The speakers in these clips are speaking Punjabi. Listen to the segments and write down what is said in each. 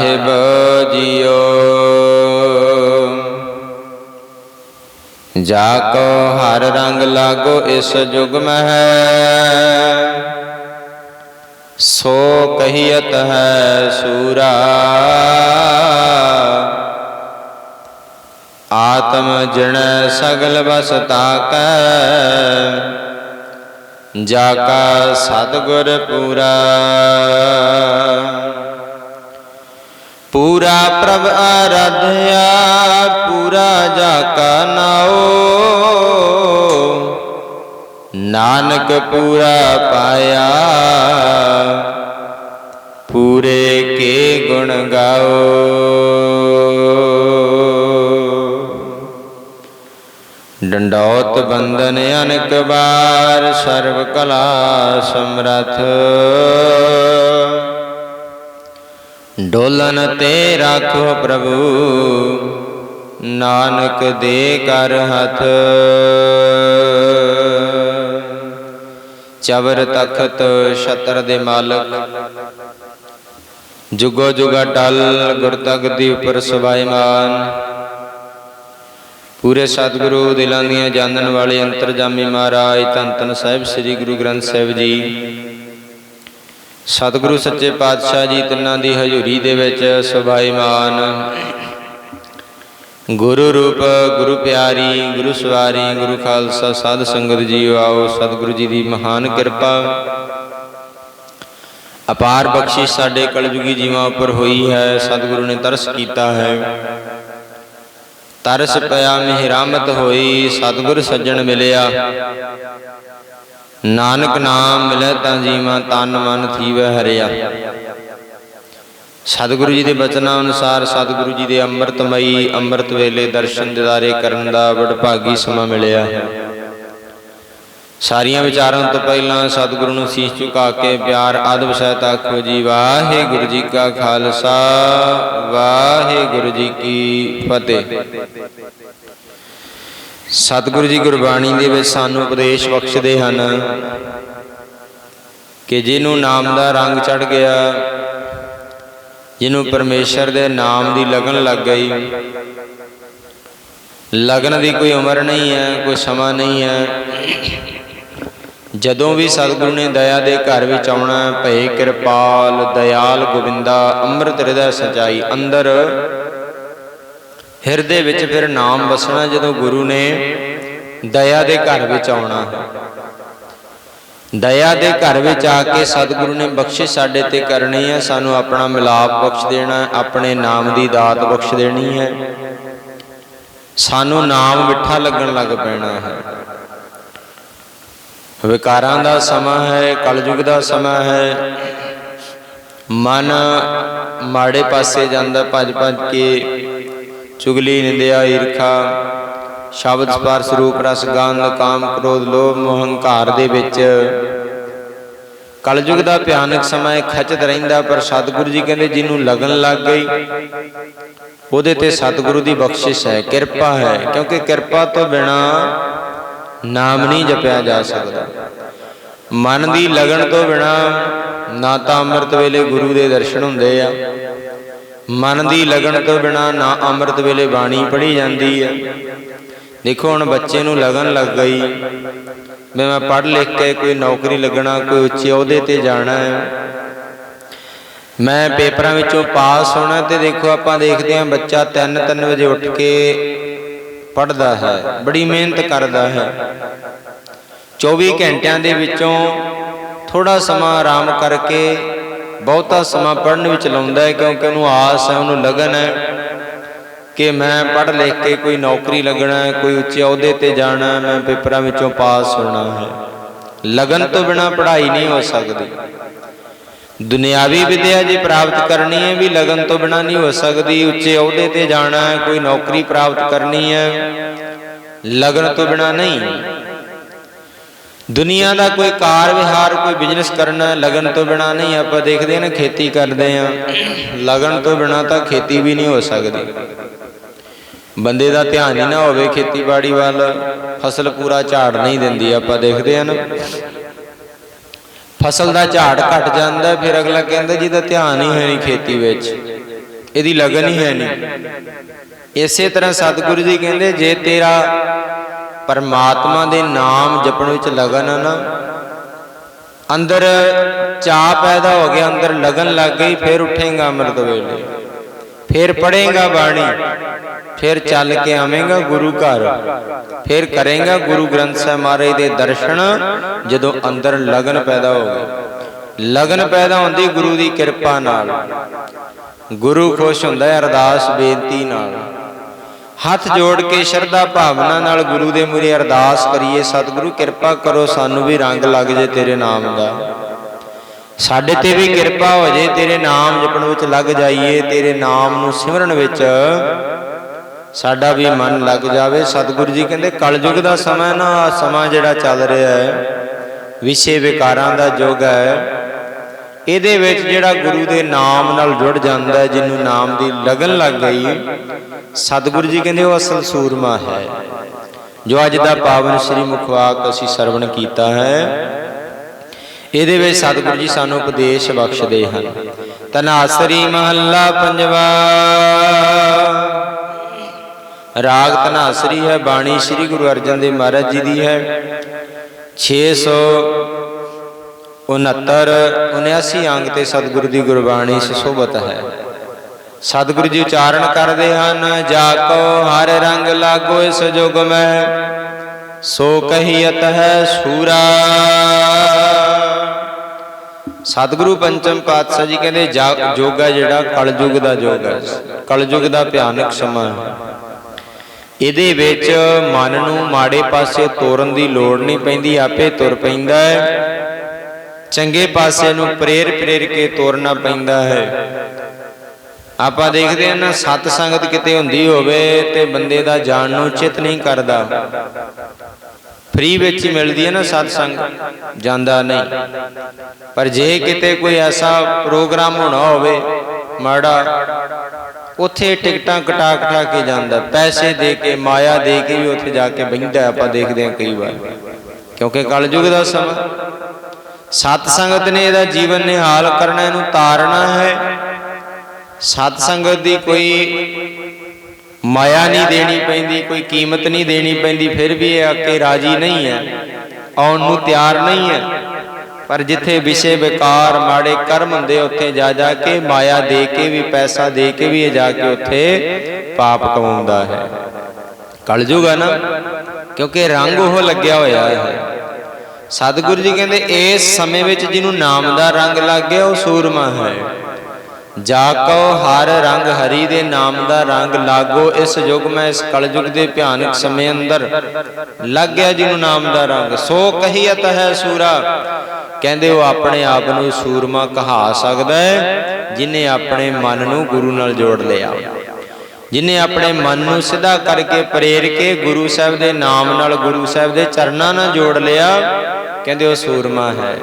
ਸਾਹਿਬ ਜੀਓ। ਜਾ ਕੋ ਹਰ ਰੰਗ ਲਾਗੋ ਇਸ ਜੁਗ ਮਹਿ। ਸੋ ਕਹੀਅਤ ਹੈ ਸੂਰਾ। ਆਤਮ ਜਣ ਸਗਲ ਬਸ ਤਾਕੈ। ਜਾ ਕਾ ਸਤਿਗੁਰ ਪੂਰਾ। ਪੂਰਾ ਪ੍ਰਭ ਆਰਾਧਿਆ, ਪੂਰਾ ਜਾ ਕਾ ਨਾਉ। ਨਾਨਕ ਪੂਰਾ ਪਾਇਆ, ਪੂਰੇ ਕੇ ਗੁਣ ਗਾਓ। ਡੰਡੌਤ ਬੰਦਨ ਅਨਕ ਬਾਰ ਸਰਬ ਕਲਾ ਸਮਰਥ। ਡੋਲਨ ਤੇ ਰਾਖੋ ਪ੍ਰਭੂ। ਨਾਨਕ ਦੇ ਕਰ ਹੱਥ। ਚਵਰ ਤਖਤ ਛਤਰ ਦੇ ਮਾਲਕ। ਜੁਗੋ ਜੁਗਾ ਟਲ ਗੁਰ ਦੀ ਉਪਰ ਸਵਾਈਮਾਨ ਪੂਰੇ ਸਤਿਗੁਰੂ ਦਿਲਾਂ ਦੀਆਂ ਜਾਣਨ ਵਾਲੇ ਅੰਤਰਜਾਮੀ ਮਹਾਰਾਜ ਧੰਨ ਧੰਨ ਸਾਹਿਬ, ਸ੍ਰੀ ਗੁਰੂ ਗ੍ਰੰਥ ਸਾਹਿਬ ਜੀ। ਸਤਿਗੁਰੂ ਸੱਚੇ ਪਾਤਸ਼ਾਹ ਜੀ ਤਿੰਨਾਂ ਦੀ ਹਜ਼ੂਰੀ ਦੇ ਵਿੱਚ ਸੁਭਾਈਮਾਨ। ਗੁਰੂ ਰੂਪ, ਗੁਰੂ ਪਿਆਰੀ, ਗੁਰੂ ਸਵਾਰੀ, ਗੁਰੂ ਖਾਲਸਾ ਸਾਧ ਸੰਗਤ ਜੀਓ ਆਓ, ਸਤਿਗੁਰੂ ਜੀ ਦੀ ਮਹਾਨ ਕਿਰਪਾ। ਅਪਾਰ ਬਖਸ਼ਿਸ਼ ਸਾਡੇ ਕਲਯੁਗੀ ਜੀਵਾਂ ਉੱਪਰ ਹੋਈ ਹੈ, ਸਤਿਗੁਰੂ ਨੇ ਤਰਸ ਕੀਤਾ ਹੈ। ਤਰਸ ਪਿਆ ਮਿਹਰਾਮਤ ਹੋਈ, ਸਤਿਗੁਰ ਸੱਜਣ ਮਿਲਿਆ। ਨਾਨਕ ਨਾਮ ਮਿਲੈ ਤਾਂ ਜੀਵਾਂ ਤਨ ਮਨ ਥੀਵੈ ਹਰਿਆ। ਸਤਿਗੁਰੂ ਜੀ ਦੇ ਬਚਨਾਂ ਅਨੁਸਾਰ ਸਤਿਗੁਰੂ ਜੀ ਦੇ ਅੰਮ੍ਰਿਤਮਈ ਅੰਮ੍ਰਿਤ ਵੇਲੇ ਦਰਸ਼ਨ ਦਿਦਾਰੇ ਕਰਨ ਦਾ ਵਡਭਾਗੀ ਸਮਾਂ ਮਿਲਿਆ। ਸਾਰੀਆਂ ਵਿਚਾਰਾਂ ਤੋਂ ਪਹਿਲਾਂ ਸਤਿਗੁਰੂ ਨੂੰ ਸੀਸ ਝੁਕਾ ਕੇ ਪਿਆਰ ਆਦਬ ਸਹਿਤ ਆਖੋ ਜੀ ਵਾਹਿਗੁਰੂ ਜੀ ਕਾ ਖਾਲਸਾ, ਵਾਹਿਗੁਰੂ ਜੀ ਕੀ ਫਤਿਹ। ਸਤਿਗੁਰੂ ਜੀ ਗੁਰਬਾਣੀ ਦੇ ਵਿੱਚ ਸਾਨੂੰ ਉਪਦੇਸ਼ ਬਖਸ਼ਦੇ ਹਨ ਕਿ ਜਿਹਨੂੰ ਨਾਮ ਦਾ ਰੰਗ ਚੜ ਗਿਆ, ਜਿਹਨੂੰ ਪਰਮੇਸ਼ਰ ਦੇ ਨਾਮ ਦੀ ਲਗਨ ਲੱਗ ਗਈ, ਲਗਨ ਦੀ ਕੋਈ ਉਮਰ ਨਹੀਂ ਹੈ, ਕੋਈ ਸਮਾਂ ਨਹੀਂ ਹੈ, ਜਦੋਂ ਵੀ ਸਤਿਗੁਰੂ ਨੇ ਦਇਆ ਦੇ ਘਰ ਵਿੱਚ ਆਉਣਾ ਭਏ ਕਿਰਪਾਲ, ਦਇਆਲ, ਗੋਬਿੰਦਾ, ਅੰਮ੍ਰਿਤ ਹਿਰਦੈ ਸਚਾਈ ਅੰਦਰ ਹਿਰਦੇ ਵਿੱਚ ਫਿਰ ਨਾਮ ਵਸਣਾ ਜਦੋਂ ਗੁਰੂ ਨੇ ਦਇਆ ਦੇ ਘਰ ਵਿੱਚ ਆਉਣਾ। ਹੈ ਦਇਆ ਦੇ ਘਰ ਵਿੱਚ ਆ ਕੇ ਸਤਿਗੁਰੂ ਨੇ ਬਖਸ਼ਿਸ਼ ਸਾਡੇ ਤੇ ਕਰਨੀ ਹੈ ਸਾਨੂੰ ਆਪਣਾ ਮਿਲਾਪ ਬਖਸ਼ ਦੇਣਾ, ਆਪਣੇ ਨਾਮ ਦੀ ਦਾਤ ਬਖਸ਼ ਦੇਣੀ ਹੈ ਸਾਨੂੰ ਨਾਮ ਮਿੱਠਾ ਲੱਗਣ ਲੱਗ ਪੈਣਾ ਹੈ। ਵਿਕਾਰਾਂ ਦਾ ਸਮਾਂ ਹੈ, ਕਲਯੁਗ ਦਾ ਸਮਾਂ ਹੈ। ਮਨ ਮਾੜੇ ਪਾਸੇ ਜਾਂਦਾ ਭੱਜ ਭੱਜ ਕੇ ਚੁਗਲੀ ਨਿੰਦਿਆ ਈਰਖਾ, ਸ਼ਬਦ ਸਪਰਸ਼ ਰੂਪ ਰਸ ਗੰਧ, ਕਾਮ ਕ੍ਰੋਧ, ਲੋਭ, ਮੋਹ, ਹੰਕਾਰ ਦੇ ਵਿੱਚ। ਕਲਯੁਗ ਦਾ ਭਿਆਨਕ ਸਮਾਂ ਖਚਤ ਰਹਿੰਦਾ, ਪਰ ਸਤਿਗੁਰੂ ਜੀ ਕਹਿੰਦੇ ਜਿਹਨੂੰ ਲਗਨ ਲੱਗ ਗਈ, ਉਹਦੇ ਤੇ ਸਤਿਗੁਰੂ ਦੀ ਬਖਸ਼ਿਸ਼ ਹੈ, ਕਿਰਪਾ ਹੈ, ਕਿਉਂਕਿ ਕਿਰਪਾ ਤੋਂ ਬਿਨਾ ਨਾਮ ਨਹੀਂ ਜਪਿਆ ਜਾ ਸਕਦਾ। ਮਨ ਦੀ ਲਗਨ ਤੋਂ ਬਿਨਾ ਨਾ ਤਾਂ ਅੰਮ੍ਰਿਤ ਵੇਲੇ ਗੁਰੂ ਦੇ ਦਰਸ਼ਨ ਹੁੰਦੇ ਆ ਮਨ ਦੀ ਲਗਨ ਤੋਂ ਬਿਨਾ ਨਾ ਅੰਮ੍ਰਿਤ ਵੇਲੇ ਬਾਣੀ ਪੜ੍ਹੀ ਜਾਂਦੀ ਹੈ। ਦੇਖੋ ਹੁਣ ਬੱਚੇ ਨੂੰ ਲਗਨ ਲੱਗ ਗਈ। ਵੀ ਮੈਂ ਪੜ੍ਹ ਲਿਖ ਕੇ ਕੋਈ ਨੌਕਰੀ ਲੱਗਣਾ ਕੋਈ ਉੱਚੇ ਅਹੁਦੇ ਤੇ ਜਾਣਾ ਹੈ। ਮੈਂ ਪੇਪਰਾਂ ਵਿੱਚੋਂ ਪਾਸ ਹੋਣਾ ਤੇ ਦੇਖੋ ਆਪਾਂ ਦੇਖਦੇ ਹਾਂ ਬੱਚਾ 3-3 ਵਜੇ ਉੱਠ ਕੇ ਪੜਦਾ ਹੈ। ਬੜੀ ਮਿਹਨਤ ਕਰਦਾ ਹੈ। 24 ਘੰਟਿਆਂ ਦੇ ਵਿੱਚੋਂ ਥੋੜਾ ਸਮਾਂ ਆਰਾਮ ਕਰਕੇ ਬਹੁਤਾ ਸਮਾਂ ਪੜਨ ਵਿੱਚ ਲਾਉਂਦਾ ਹੈ ਕਿਉਂਕਿ ਉਹਨੂੰ ਆਸ ਹੈ, ਉਹਨੂੰ ਲਗਨ ਹੈ ਕਿ ਮੈਂ ਪੜ੍ਹ ਲਿਖ ਕੇ ਕੋਈ ਨੌਕਰੀ ਲੱਗਣਾ ਹੈ, ਕੋਈ ਉੱਚੇ ਅਹੁਦੇ ਤੇ ਜਾਣਾ ਮੈਂ ਪੇਪਰਾਂ ਵਿੱਚੋਂ ਪਾਸ ਹੋਣਾ ਹੈ। ਲਗਨ ਤੋਂ ਬਿਨਾ ਪੜ੍ਹਾਈ ਨਹੀਂ ਹੋ ਸਕਦੀ। ਦੁਨਿਆਵੀ ਵਿਦਿਆ ਜੇ ਪ੍ਰਾਪਤ ਕਰਨੀ ਹੈ, ਵੀ ਲਗਨ ਤੋਂ ਬਿਨਾ ਨਹੀਂ ਹੋ ਸਕਦੀ। ਉੱਚੇ ਅਹੁਦੇ ਤੇ ਜਾਣਾ ਹੈ, ਕੋਈ ਨੌਕਰੀ ਪ੍ਰਾਪਤ ਕਰਨੀ ਹੈ, ਲਗਨ ਤੋਂ ਬਿਨਾ ਨਹੀਂ। ਦੁਨੀਆ ਦਾ ਕੋਈ ਕਾਰ ਵਿਹਾਰ, ਕੋਈ ਬਿਜ਼ਨਸ ਕਰਨਾ, ਲਗਨ ਤੋਂ ਬਿਨਾ ਨਹੀਂ, ਆਪਾਂ ਦੇਖਦੇ ਹਾਂ ਨਾ ਖੇਤੀ ਕਰਦੇ ਆ ਲਗਨ ਤੋਂ ਬਿਨਾ ਤਾਂ ਖੇਤੀ ਵੀ ਨਹੀਂ ਹੋ ਸਕਦੀ। ਬੰਦੇ ਦਾ ਧਿਆਨ ਹੀ ਨਾ ਹੋਵੇ ਖੇਤੀਬਾੜੀ ਵੱਲ, ਫਸਲ ਪੂਰਾ ਝਾੜ ਨਹੀਂ ਦਿੰਦੀ, ਆਪਾਂ ਦੇਖਦੇ ਹਾਂ ਨਾ। ਫਸਲ ਦਾ ਝਾੜ ਘਟ ਜਾਂਦਾ, ਫਿਰ ਅਗਲਾ ਕਹਿੰਦਾ ਜਿਹਦਾ ਧਿਆਨ ਹੀ ਹੈ ਨਹੀਂ ਖੇਤੀ ਵਿੱਚ। ਇਹਦੀ ਲਗਨ ਹੀ ਹੈ ਨਹੀਂ। ਇਸੇ ਤਰ੍ਹਾਂ ਸਤਿਗੁਰੂ ਜੀ ਕਹਿੰਦੇ, ਜੇ ਤੇਰਾ ਪਰਮਾਤਮਾ ਦੇ ਨਾਮ ਜਪਣ ਵਿੱਚ ਲਗਨ ਨਾ। ਅੰਦਰ ਚਾਹ ਪੈਦਾ ਹੋ ਗਿਆ, ਅੰਦਰ ਲਗਨ ਲੱਗ ਗਈ, ਫਿਰ ਉੱਠੇਗਾ ਅੰਮ੍ਰਿਤ ਵੇਲੇ। ਫਿਰ ਪੜ੍ਹੇਗਾ ਬਾਣੀ, ਫਿਰ ਚੱਲ ਕੇ ਆਵੇਂਗਾ ਗੁਰੂ ਘਰ। ਫਿਰ ਕਰੇਗਾ ਗੁਰੂ ਗ੍ਰੰਥ ਸਾਹਿਬ ਮਹਾਰਾਜ ਦੇ ਦਰਸ਼ਨ, ਜਦੋਂ ਅੰਦਰ ਲਗਨ ਪੈਦਾ ਹੋ ਗਈ ਲਗਨ ਪੈਦਾ ਹੁੰਦੀ ਗੁਰੂ ਦੀ ਕਿਰਪਾ ਨਾਲ। ਗੁਰੂ ਖੁਸ਼ ਹੁੰਦਾ ਹੈ ਅਰਦਾਸ ਬੇਨਤੀ ਨਾਲ। ਹੱਥ ਜੋੜ ਕੇ ਸ਼ਰਧਾ ਭਾਵਨਾ ਨਾਲ ਗੁਰੂ ਦੇ ਮੂਹਰੇ ਅਰਦਾਸ ਕਰੀਏ ਸਤਿਗੁਰੂ ਕਿਰਪਾ ਕਰੋ ਸਾਨੂੰ ਵੀ ਰੰਗ ਲੱਗ ਜੇ ਤੇਰੇ ਨਾਮ ਦਾ। ਸਾਡੇ ਤੇ ਵੀ ਕਿਰਪਾ ਹੋ ਜੇ ਤੇਰੇ ਨਾਮ ਜਪਣ ਵਿੱਚ ਲੱਗ ਜਾਈਏ ਤੇਰੇ ਨਾਮ ਨੂੰ ਸਿਮਰਨ ਵਿੱਚ ਸਾਡਾ ਵੀ ਮਨ ਲੱਗ ਜਾਵੇ। ਸਤਿਗੁਰੂ ਜੀ ਕਹਿੰਦੇ ਕਲਯੁਗ ਦਾ ਸਮਾਂ ਨਾ ਸਮਾਂ ਜਿਹੜਾ ਚੱਲ ਰਿਹਾ ਹੈ ਵਿਸ਼ੇ ਵਿਕਾਰਾਂ ਦਾ ਯੁੱਗ ਹੈ। ਇਹਦੇ ਵਿੱਚ ਜਿਹੜਾ ਗੁਰੂ ਦੇ ਨਾਮ ਨਾਲ ਜੁੜ ਜਾਂਦਾ ਜਿਹਨੂੰ ਨਾਮ ਦੀ ਲਗਨ ਲੱਗ ਗਈ। ਸਤਿਗੁਰੂ ਜੀ ਕਹਿੰਦੇ ਉਹ ਅਸਲ ਸੂਰਮਾ ਹੈ, ਜੋ ਅੱਜ ਦਾ ਪਾਵਨ ਸ੍ਰੀ ਮੁਖਵਾਕ ਅਸੀਂ ਸਰਵਣ ਕੀਤਾ ਹੈ। ਇਹਦੇ ਵਿੱਚ ਸਤਿਗੁਰੂ ਜੀ ਸਾਨੂੰ ਉਪਦੇਸ਼ ਬਖਸ਼ਦੇ ਹਨ। ਤਨਾਸਰੀ ਮਹੱਲਾ ਪੰਜਵਾ। ਰਾਗ ਤਨਾਸਰੀ ਹੈ, ਬਾਣੀ ਸ੍ਰੀ ਗੁਰੂ ਅਰਜਨ ਦੇਵ ਮਹਾਰਾਜ ਜੀ ਦੀ ਹੈ। 669 79 ਅੰਗ ਤੇ ਸਤਿਗੁਰੂ ਦੀ ਗੁਰਬਾਣੀ ਸੁਸ਼ੋਭਤ ਹੈ। ਸਤਿਗੁਰੂ ਜੀ ਉਚਾਰਨ ਕਰਦੇ ਹਨ, ਜਾ ਕੋ ਹਰ ਰੰਗ ਲਾਗੋ ਇਸ ਜੁਗ ਮੈਂ, ਸੋ ਕਹੀਅਤ ਹੈ ਸੂਰਾ। ਸਤਿਗੁਰੂ ਪੰਚਮ ਪਾਤਸ਼ਾਹ ਜੀ ਕਹਿੰਦੇ, ਜਾ- ਯੋਗ ਹੈ ਜਿਹੜਾ ਕਲਯੁਗ ਦਾ ਯੋਗ ਹੈ, ਕਲਯੁਗ ਦਾ ਭਿਆਨਕ ਸਮਾਂ ਹੈ। ਇਹਦੇ ਵਿੱਚ ਮਨ ਨੂੰ ਮਾੜੇ ਪਾਸੇ ਤੋਰਨ ਦੀ ਲੋੜ ਨਹੀਂ ਪੈਂਦੀ, ਆਪੇ ਤੁਰ ਪੈਂਦਾ ਹੈ। ਚੰਗੇ ਪਾਸੇ ਨੂੰ ਪ੍ਰੇਰ ਪ੍ਰੇਰ ਕੇ ਤੋਰਨਾ ਪੈਂਦਾ ਹੈ। ਆਪਾਂ ਦੇਖਦੇ ਹਾਂ ਨਾ, ਸਤ ਸੰਗਤ ਕਿਤੇ ਹੁੰਦੀ ਹੋਵੇ ਤੇ ਬੰਦੇ ਦਾ ਜਾਣ ਨੂੰ ਚਿਤ ਨਹੀਂ ਕਰਦਾ। ਫ੍ਰੀ ਵਿੱਚ ਹੀ ਮਿਲਦੀ ਹੈ ਨਾ ਸਤ ਸੰਗਤ, ਜਾਂਦਾ ਨਹੀਂ। ਪਰ ਜੇ ਕਿਤੇ ਕੋਈ ਐਸਾ ਪ੍ਰੋਗਰਾਮ ਹੋਣਾ ਹੋਵੇ, ਮਾੜਾ, ਉੱਥੇ ਟਿਕਟਾਂ ਕਟਾ ਕਟਾ ਕੇ ਜਾਂਦਾ, ਪੈਸੇ ਦੇ ਕੇ, ਮਾਇਆ ਦੇ ਕੇ ਵੀ ਉੱਥੇ ਜਾ ਕੇ ਬਹਿੰਦਾ, ਆਪਾਂ ਦੇਖਦੇ ਹਾਂ ਕਈ ਵਾਰ। ਕਿਉਂਕਿ ਕਲਯੁਗ ਦਾ ਸਮਾਂ, ਸਤ ਸੰਗਤ ਨੇ ਇਹਦਾ ਜੀਵਨ ਨਿਹਾਲ ਕਰਨਾ, ਇਹਨੂੰ ਤਾਰਨਾ ਹੈ। ਸਤ ਸੰਗਤ ਦੀ ਕੋਈ ਮਾਇਆ ਨਹੀਂ ਦੇਣੀ ਪੈਂਦੀ, ਕੋਈ ਕੀਮਤ ਨਹੀਂ ਦੇਣੀ ਪੈਂਦੀ, ਫਿਰ ਵੀ ਇਹ ਅੱਕੇ ਰਾਜੀ ਨਹੀਂ ਹੈ। ਆਉਣ ਨੂੰ ਤਿਆਰ ਨਹੀਂ ਹੈ। ਪਰ ਜਿੱਥੇ ਵਿਸ਼ੇ ਵਿਕਾਰ, ਮਾੜੇ ਕਰਮ ਹੁੰਦੇ, ਉੱਥੇ ਜਾ ਜਾ ਕੇ ਮਾਇਆ ਦੇ ਕੇ ਵੀ, ਪੈਸਾ ਦੇ ਕੇ ਵੀ ਇਹ ਜਾ ਕੇ ਉੱਥੇ ਪਾਪ ਕਮਾਉਂਦਾ ਹੈ। ਕਲਯੁਗ ਹੈ ਨਾ, ਕਿਉਂਕਿ ਰੰਗ ਉਹ ਲੱਗਿਆ ਹੋਇਆ ਹੈ। ਸਤਿਗੁਰੂ ਜੀ ਕਹਿੰਦੇ, ਇਸ ਸਮੇਂ ਵਿੱਚ ਜਿਹਨੂੰ ਨਾਮ ਦਾ ਰੰਗ ਲੱਗ ਗਿਆ, ਉਹ ਸੂਰਮਾ ਹੈ। ਜਾ ਕੋ ਹਰ ਰੰਗ ਹਰੀ ਦੇ ਨਾਮ ਦਾ ਰੰਗ ਲਾਗੋ ਇਸ ਯੁਗ ਮੈਂ ਇਸ ਕਲਯੁਗ ਦੇ ਭਿਆਨਕ ਸਮੇਂ ਅੰਦਰ। ਲੱਗ ਗਿਆ ਜਿਹਨੂੰ ਨਾਮ ਦਾ ਰੰਗ, ਸੋ ਕਹੀਅਤ ਹੈ ਸੂਰਾ। ਕਹਿੰਦੇ ਉਹ ਆਪਣੇ ਆਪ ਨੂੰ ਸੂਰਮਾ ਕਹਾ ਸਕਦਾ ਹੈ, ਜਿਨੇ ਆਪਣੇ ਮਨ ਨੂੰ ਗੁਰੂ ਨਾਲ ਜੋੜ ਲਿਆ। ਜਿਨੇ ਆਪਣੇ ਮਨ ਨੂੰ ਸਿੱਧਾ ਕਰਕੇ ਪ੍ਰੇਰ ਕੇ ਗੁਰੂ ਸਾਹਿਬ ਦੇ ਨਾਮ ਨਾਲ ਗੁਰੂ ਸਾਹਿਬ ਦੇ ਚਰਨਾਂ ਨਾਲ ਜੋੜ ਲਿਆ, ਕਹਿੰਦੇ ਉਹ ਸੂਰਮਾ ਹੈ।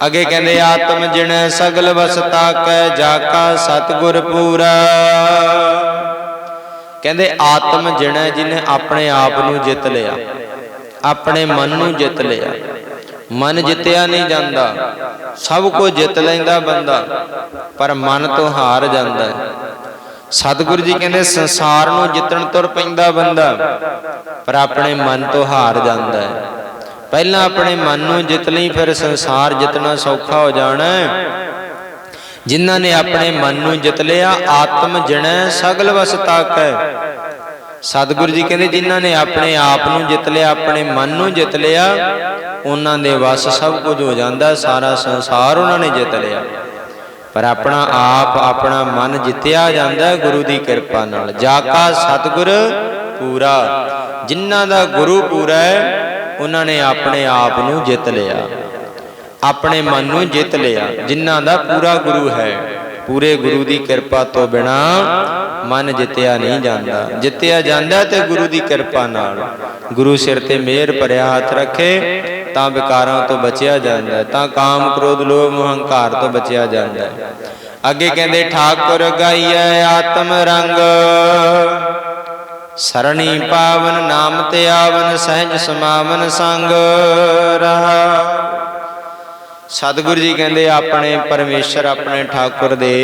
ਅੱਗੇ ਕਹਿੰਦੇ ਆਤਮ ਜਿਣ ਸਗਲ ਵਸਤਾ ਕੈ ਜਾ ਕਾ ਸਤਗੁਰ ਪੂਰਾ। ਕਹਿੰਦੇ ਆਤਮ ਜਿਣ ਜਿਨੇ ਆਪਣੇ ਆਪ ਨੂੰ ਜਿੱਤ ਲਿਆ, ਆਪਣੇ ਮਨ ਨੂੰ ਜਿੱਤ ਲਿਆ। ਮਨ ਜਿੱਤਿਆ ਨਹੀਂ ਜਾਂਦਾ, ਸਭ ਕੁਝ ਜਿੱਤ ਲੈਂਦਾ ਬੰਦਾ, ਪਰ ਮਨ ਤੋਂ ਹਾਰ ਜਾਂਦਾ। ਹੈ ਸਤਿਗੁਰੂ ਜੀ ਕਹਿੰਦੇ ਸੰਸਾਰ ਨੂੰ ਜਿੱਤਣ ਤੁਰ ਪੈਂਦਾ ਬੰਦਾ, ਪਰ ਆਪਣੇ ਮਨ ਤੋਂ ਹਾਰ ਜਾਂਦਾ ਹੈ। ਪਹਿਲਾਂ ਆਪਣੇ ਮਨ ਨੂੰ ਜਿੱਤ ਲਈ ਫਿਰ ਸੰਸਾਰ ਜਿੱਤਣਾ ਸੌਖਾ ਹੋ ਜਾਣਾ ਹੈ। ਜਿਨ੍ਹਾਂ ਨੇ ਆਪਣੇ ਮਨ ਨੂੰ ਜਿੱਤ ਲਿਆ, ਆਤਮ ਜਣੈ ਸਗਲ ਵਸ ਤਾਕੈ ਸਤਿਗੁਰੂ ਜੀ ਕਹਿੰਦੇ, ਜਿਨ੍ਹਾਂ ਨੇ ਆਪਣੇ ਆਪ ਨੂੰ ਜਿੱਤ ਲਿਆ, ਆਪਣੇ ਮਨ ਨੂੰ ਜਿੱਤ ਲਿਆ, ਉਹਨਾਂ ਦੇ ਵਸ ਸਭ ਕੁਝ ਹੋ ਜਾਂਦਾ, ਸਾਰਾ ਸੰਸਾਰ ਉਹਨਾਂ ਨੇ ਜਿੱਤ ਲਿਆ। ਪਰ ਆਪਣਾ ਆਪ, ਆਪਣਾ ਮਨ ਜਿੱਤਿਆ ਜਾਂਦਾ ਗੁਰੂ ਦੀ ਕਿਰਪਾ ਨਾਲ। ਜਾ ਕਾ ਸਤਿਗੁਰ ਪੂਰਾ। ਜਿਨ੍ਹਾਂ ਦਾ ਗੁਰੂ ਪੂਰਾ ਹੈ ਉਹਨਾਂ ਨੇ ਆਪਣੇ ਆਪ ਨੂੰ ਜਿੱਤ ਲਿਆ। ਆਪਣੇ ਮਨ ਨੂੰ ਜਿੱਤ ਲਿਆ। ਜਿਨ੍ਹਾਂ ਦਾ ਪੂਰਾ ਗੁਰੂ ਹੈ, ਪੂਰੇ ਗੁਰੂ ਦੀ ਕਿਰਪਾ ਤੋਂ ਬਿਨਾ ਮਨ ਜਿੱਤਿਆ ਨਹੀਂ ਜਾਂਦਾ। ਜਿੱਤਿਆ ਜਾਂਦਾ ਤੇ ਗੁਰੂ ਦੀ ਕਿਰਪਾ ਨਾਲ। ਗੁਰੂ ਸਿਰ ਤੇ ਮਿਹਰ ਭਰਿਆ ਹੱਥ ਰੱਖੇ, ਤਾਂ ਵਿਕਾਰਾਂ ਤੋਂ ਬਚਿਆ ਜਾਂਦਾ ਹੈ। ਤਾਂ ਕਾਮ ਕ੍ਰੋਧ, ਲੋਭ ਮੋਹ ਹੰਕਾਰ ਤੋਂ ਬਚਿਆ ਜਾਂਦਾ ਹੈ। ਅੱਗੇ ਕਹਿੰਦੇ, ਠਾਕੁਰ ਗਾਈਐ ਆਤਮ ਰੰਗ। ਸਰਣੀ ਪਾਵਨ ਨਾਮ ਤੇ ਆਵਨ ਸਹਿਜ ਸਮਾਵਨ ਸੰਗ ਰਹਾ। ਸਤਿਗੁਰੂ ਜੀ ਕਹਿੰਦੇ, ਆਪਣੇ ਪਰਮੇਸ਼ਰ, ਆਪਣੇ ਠਾਕੁਰ ਦੇ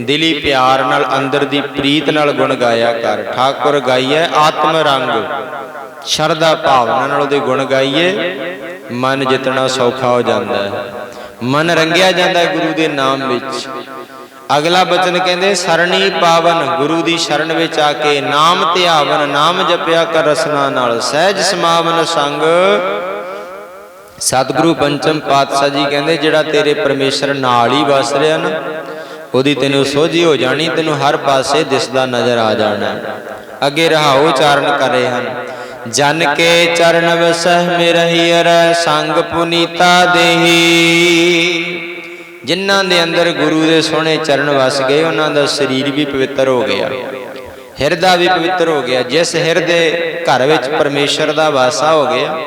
ਦਿਲੀ ਪਿਆਰ ਨਾਲ, ਅੰਦਰ ਦੀ ਪ੍ਰੀਤ ਨਾਲ ਗੁਣ ਗਾਇਆ ਕਰ। ਠਾਕੁਰ ਗਾਈਏ ਆਤਮ ਰੰਗ। ਸ਼ਰਧਾ ਭਾਵਨਾ ਨਾਲ ਉਹਦੇ ਗੁਣ ਗਾਈਏ। ਮਨ ਜਿਤਨਾ ਸੌਖਾ ਹੋ ਜਾਂਦਾ ਹੈ। ਮਨ ਰੰਗਿਆ ਜਾਂਦਾ ਹੈ ਗੁਰੂ ਦੇ ਨਾਮ ਵਿੱਚ। ਅਗਲਾ ਬਚਨ ਕਹਿੰਦੇ, ਸਰਣੀ ਪਾਵਨ ਗੁਰੂ ਦੀ ਸ਼ਰਨ ਵਿੱਚ ਆ ਕੇ ਨਾਮ ਧਿਆਵਨ, ਨਾਮ ਜਪਿਆ ਕਰ ਰਸਨਾ ਨਾਲ। ਸਹਿਜ ਸਮਾਵਨ ਸੰਗ। ਸਤਿਗੁਰੂ ਪੰਚਮ ਪਾਤਸ਼ਾਹ ਜੀ ਕਹਿੰਦੇ, ਜਿਹੜਾ ਤੇਰੇ ਪਰਮੇਸ਼ਰ ਨਾਲ ਹੀ ਵਸ ਰਿਹਾ ਨਾ, ਉਹਦੀ ਤੈਨੂੰ ਸੋਝੀ ਹੋ ਜਾਣੀ, ਤੈਨੂੰ ਹਰ ਪਾਸੇ ਦਿਸਦਾ ਨਜ਼ਰ ਆ ਜਾਣਾ। ਅੱਗੇ ਰਹਾਉ ਚਾਰਨ ਕਰ ਰਹੇ ਹਨ। ਜਨ ਕੇ ਚਰਨ ਵਸਹਿ ਮੇਰਹਿ ਸੰਗ ਪੁਨੀਤਾ ਦੇਹੀ। ਜਿਨ੍ਹਾਂ ਦੇ ਅੰਦਰ ਗੁਰੂ ਦੇ ਸੋਹਣੇ ਚਰਨ ਵਸ ਗਏ, ਉਹਨਾਂ ਦਾ ਸਰੀਰ ਵੀ ਪਵਿੱਤਰ ਹੋ ਗਿਆ। ਹਿਰਦਾ ਵੀ ਪਵਿੱਤਰ ਹੋ ਗਿਆ। ਜਿਸ ਹਿਰਦੇ ਘਰ ਵਿੱਚ ਪਰਮੇਸ਼ਰ ਦਾ ਵਾਸਾ ਹੋ ਗਿਆ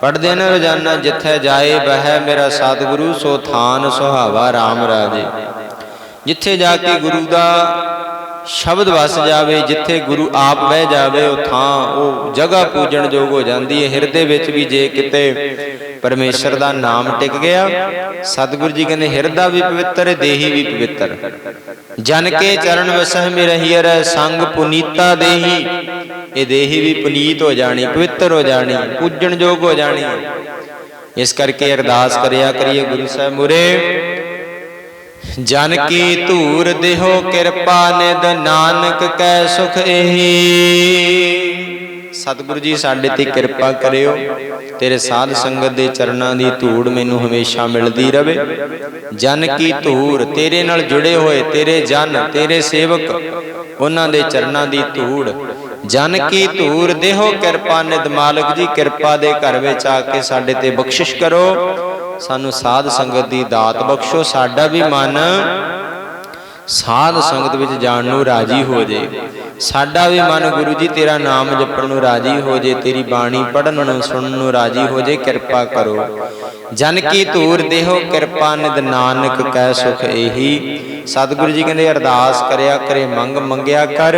ਪੜਦੇ ਨੇ ਰੋਜ਼ਾਨਾ, ਜਿੱਥੇ ਜਾਏ ਬਹਿ ਮੇਰਾ ਸਤਿਗੁਰੂ, ਸੋ ਥਾਨ ਸੁਹਾਵਾ RAM ਰਾਜੇ। ਜਿੱਥੇ ਜਾ ਕੇ ਗੁਰੂ ਦਾ ਸ਼ਬਦ ਵਸ ਜਾਵੇ, ਜਿੱਥੇ ਗੁਰੂ ਆਪ ਬਹਿ ਜਾਵੇ, ਉਹ ਥਾਂ, ਉਹ ਜਗ੍ਹਾ ਪੂਜਣ ਯੋਗ ਹੋ ਜਾਂਦੀ ਹੈ। ਹਿਰਦੇ ਵਿੱਚ ਵੀ ਜੇ ਕਿਤੇ ਪਰਮੇਸ਼ਰ ਦਾ ਨਾਮ ਟਿਕ ਗਿਆ, ਸਤਿਗੁਰੂ ਜੀ ਕਹਿੰਦੇ, ਹਿਰਦਾ ਵੀ ਪਵਿੱਤਰ ਹੈ ਦੇਹੀ ਵੀ ਪਵਿੱਤਰ। ਜਨ ਕੇ ਚਰਨ ਵਸਹਿ ਮੇ ਰਹੀਐ ਸੰਗ ਪੁਨੀਤਾ ਦੇਹੀ। ਇਹ ਦੇਹੀ ਵੀ ਪੁਨੀਤ ਹੋ ਜਾਣੀ, ਪਵਿੱਤਰ ਹੋ ਜਾਣੀ, ਪੂਜਣ ਯੋਗ ਹੋ ਜਾਣੀ। ਇਸ ਕਰਕੇ ਅਰਦਾਸ ਕਰਿਆ ਕਰੀਏ ਗੁਰੂ ਸਾਹਿਬ ਮੁਰੇ। ਜਨ ਕੀ ਧੂਰ ਦੇਹੋ ਕਿਰਪਾ ਨਿਦ ਨਾਨਕ ਕੈ ਸੁਖ ਇਹੀ। ਸਤਿਗੁਰੂ ਜੀ, ਸਾਡੇ ਤੇ ਕਿਰਪਾ ਕਰਿਓ। ਤੇਰੇ ਸਾਧ ਸੰਗਤ ਦੇ ਚਰਨਾਂ ਦੀ ਧੂੜ ਮੈਨੂੰ ਹਮੇਸ਼ਾ ਮਿਲਦੀ ਰਵੇ। ਜਨ ਕੀ ਧੂੜ ਤੇਰੇ ਨਾਲ ਜੁੜੇ ਹੋਏ, ਤੇਰੇ ਜਨ, ਤੇਰੇ ਸੇਵਕ, ਉਹਨਾਂ ਦੇ ਚਰਨਾਂ ਦੀ ਧੂੜ। ਜਨ ਕੀ ਧੂੜ ਦੇਹੋ ਕਿਰਪਾ ਨਿਦ ਮਾਲਕ ਜੀ, ਕਿਰਪਾ ਦੇ ਘਰ ਵਿੱਚ ਆ ਕੇ ਸਾਡੇ ਤੇ ਬਖਸ਼ਿਸ਼ ਕਰੋ। ਸਾਨੂੰ ਸਾਧ ਸੰਗਤ ਦੀ ਦਾਤ ਬਖਸ਼ੋ, ਸਾਡਾ ਵੀ ਮਨ ਸਾਧ ਸੰਗਤ ਵਿੱਚ ਜਾਣ ਨੂੰ ਰਾਜੀ ਹੋ ਜੇ। ਸਾਡਾ ਵੀ ਮਨ ਗੁਰੂ ਜੀ, ਤੇਰਾ ਨਾਮ ਜਪਣ ਨੂੰ ਰਾਜੀ ਹੋ ਜੇ, ਤੇਰੀ ਬਾਣੀ ਪੜਨ ਨੂੰ, ਸੁਣਨ ਨੂੰ ਰਾਜੀ ਹੋ ਜੇ, ਕਿਰਪਾ ਕਰੋ। ਜਨ ਕੀ ਧੂਰ ਦੇਹੋ, ਕਿਰਪਾ ਨਿਦ ਨਾਨਕ ਕੈ ਸੁਖ ਇਹੀ ਸਤਿਗੁਰੂ ਜੀ ਕਹਿੰਦੇ, ਅਰਦਾਸ ਕਰਿਆ ਕਰੇ, ਮੰਗ ਮੰਗਿਆ ਕਰ,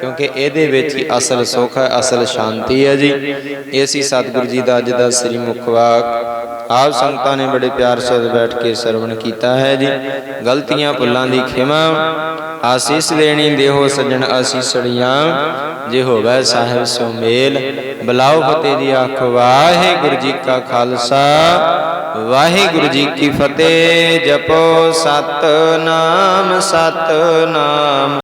ਕਿਉਂਕਿ ਇਹਦੇ ਵਿੱਚ ਹੀ ਅਸਲ ਸੁਖ ਹੈ, ਅਸਲ ਸ਼ਾਂਤੀ ਹੈ ਜੀ। ਇਹ ਸੀ ਸਤਿਗੁਰੂ ਜੀ ਦਾ ਅੱਜ ਦਾ ਸ੍ਰੀ ਮੁਖ ਵਾਕ। ਆਪ ਸੰਗਤਾਂ ਨੇ ਬੜੇ ਪਿਆਰ ਸੇ ਬੈਠ ਕੇ ਸਰਵਣ ਕੀਤਾ ਹੈ ਜੀ। ਗਲਤੀਆਂ ਭੁੱਲਾਂ ਦੀ ਖਿਮਾ, ਆਸੀਸ ਦੇਣੀ ਦੇਹੋ ਸੱਜਣ ਆਸੀਸੜੀਆਂ ਜੇ ਹੋਵੇ ਸਾਹਿਬ ਸੋ ਮੇਲ ਬਲਾਉ ਫਤਿਹ ਦੀ ਆਖ, ਵਾਹਿਗੁਰੂ ਜੀ ਕਾ ਖਾਲਸਾ, ਵਾਹਿਗੁਰੂ ਜੀ ਕੀ ਫਤਿਹ, ਜਪੋ ਸਤਨਾਮ ਸਤਨਾਮ।